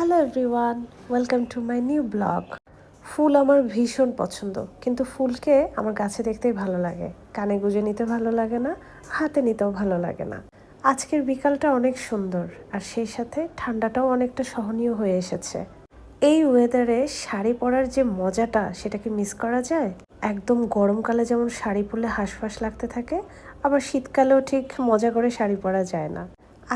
Hello everyone welcome to my new blog ফুল আমার ভীষণ পছন্দ, কিন্তু ফুলকে আমার গাছে দেখতেই ভালো লাগে। কানে গুজে নিতে ভালো লাগে না, হাতে নিতেও ভালো লাগে না। আজকের বিকালটা অনেক সুন্দর, আর সেই সাথে ঠান্ডাটাও অনেকটা সহনীয় হয়ে এসেছে। এই ওয়েদারে শাড়ি পরার যে মজাটা, সেটা কি মিস করা যায়? একদম গরমকালে যেমন শাড়ি পরলে হাঁসফাঁস লাগতে থাকে, আবার শীতকালেও ঠিক মজা করে শাড়ি পরা যায় না।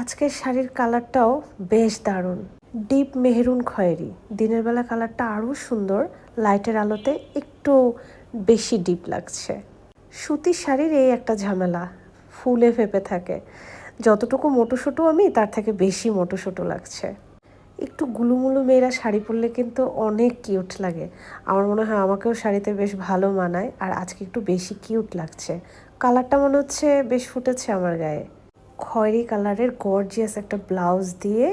আজকের শাড়ির কালারটাও বেশ দারুণ। ডিপ মেহরুন খয়েরি। দিনের বেলা কালারটা আরও সুন্দর, লাইটের আলোতে একটু বেশি ডিপ লাগছে। সুতির শাড়ির এই একটা ঝামেলা ফুলে ফেপে থাকে। যতটুকু মোটোসোটো আমি, তার থেকে বেশি মোটোসোটো লাগছে। একটু গুলুমুলু মেয়েরা শাড়ি পরলে কিন্তু অনেক কিউট লাগে। আমার মনে হয় আমাকেও শাড়িতে বেশ ভালো মানায়, আর আজকে একটু বেশি কিউট লাগছে। কালারটা মনে হচ্ছে বেশ ফুটেছে আমার গায়ে। খয়েরি কালারের গর্জিয়াস একটা ব্লাউজ দিয়ে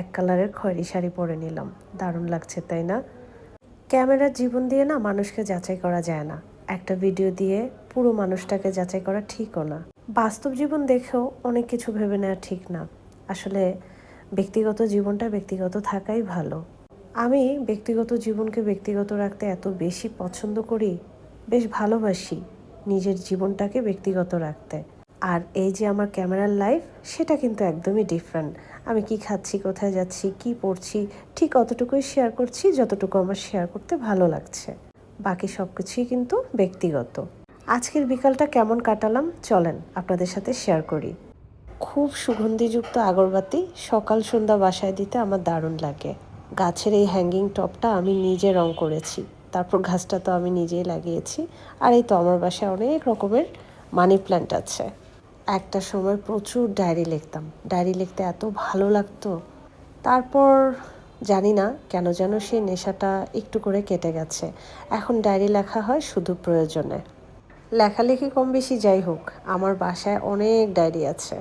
এক কালারের খয়েরি শাড়ি পরে নিলাম। দারুণ লাগছে, তাই না? ক্যামেরার জীবন দিয়ে না মানুষকে যাচাই করা যায় না। একটা ভিডিও দিয়ে পুরো মানুষটাকে যাচাই করা ঠিকও না। বাস্তব জীবন দেখেও অনেক কিছু ভেবে নেওয়া ঠিক না। আসলে ব্যক্তিগত জীবনটা ব্যক্তিগত থাকাই ভালো। আমি ব্যক্তিগত জীবনকে ব্যক্তিগত রাখতে এত বেশি পছন্দ করি, বেশ ভালোবাসি নিজের জীবনটাকে ব্যক্তিগত রাখতে। আর এই যে আমার ক্যামেরার লাইফ সেটা কিন্তু একদমই ডিফারেন্ট আমি কি খাচ্ছি, কোথায় যাচ্ছি, কি পড়ছি, ঠিক অতটুকুই শেয়ার করছি, যতটুকু আমার শেয়ার করতে ভালো লাগছে। বাকি সব কিছুই কিন্তু ব্যক্তিগত। আজকের বিকালটা কেমন কাটালাম? চলেন আপনাদের সাথে শেয়ার করি। খুব সুগন্ধিযুক্ত আগরবাতি সকাল সন্ধ্যা বাসায় দিতে আমার দারুণ লাগে। গাছের এই হ্যাঙ্গিং টপটা আমি নিজে রং করেছি। তারপর গাছটা তো আমি নিজেই লাগিয়েছি। আর এই তো আমার বাসায় অনেক রকমের মানি প্ল্যান্ট আছে। একটা সময় প্রচুর ডায়েরি লিখতাম। ডায়েরি লিখতে এত ভালো লাগতো। তারপর জানি না কেন যেন সেই নেশাটা একটু করে কেটে গেছে। এখন ডায়েরি লেখা হয় শুধু প্রয়োজনে। লেখালেখি কম বেশি যাই হোক, আমার বাসায় অনেক ডায়েরি আছে।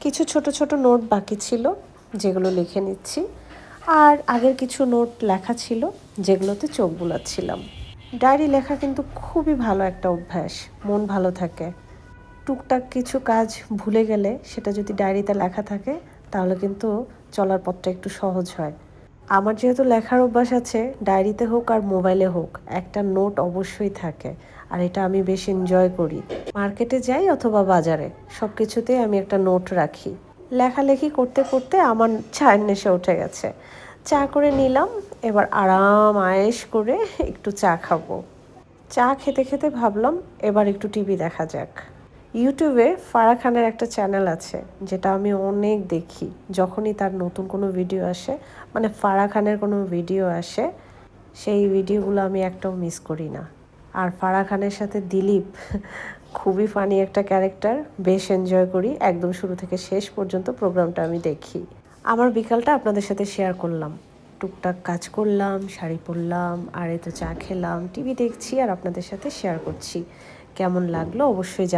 কিছু ছোট ছোট নোট বাকি ছিল, যেগুলো লিখে নিচ্ছি। আর আগের কিছু নোট লেখা ছিল, যেগুলোতে চোখ বুলাচ্ছিলাম। ডায়েরি লেখা কিন্তু খুবই ভালো একটা অভ্যাস, মন ভালো থাকে। টুকটাক কিছু কাজ ভুলে গেলে সেটা যদি ডায়েরিতে লেখা থাকে, তাহলে কিন্তু চলার পথটা একটু সহজ হয়। আমার যেহেতু লেখার অভ্যাস আছে, ডায়েরিতে হোক আর মোবাইলে হোক, একটা নোট অবশ্যই থাকে। আর এটা আমি বেশ এনজয় করি। মার্কেটে যাই অথবা বাজারে সব কিছুতেই আমি একটা নোট রাখি। লেখালেখি করতে করতে আমার চায়ের নেশা উঠে গেছে। চা করে নিলাম, এবার আরাম আয়েশ করে একটু চা খাব। চা খেতে খেতে ভাবলাম, এবার একটু টিভি দেখা যাক। ইউটিউবে ফারা খানের একটা চ্যানেল আছে, যেটা আমি অনেক দেখি। যখনই তার নতুন কোনো ভিডিও আসে মানে ফারা খানের কোনো ভিডিও আসে, সেই ভিডিওগুলো আমি একটাও মিস করি না। আর ফারা খানের সাথে দিলীপ, খুবই ফানি একটা ক্যারেক্টার বেশ এনজয় করি। একদম শুরু থেকে শেষ পর্যন্ত প্রোগ্রামটা আমি দেখি। আমার বিকালটা আপনাদের সাথে শেয়ার করলাম। টুকটাক কাজ করলাম, শাড়ি পরলাম, আর এই তো চা খেলাম টিভি দেখছি আর আপনাদের সাথে শেয়ার করছি। কেমন লাগল অবশ্যই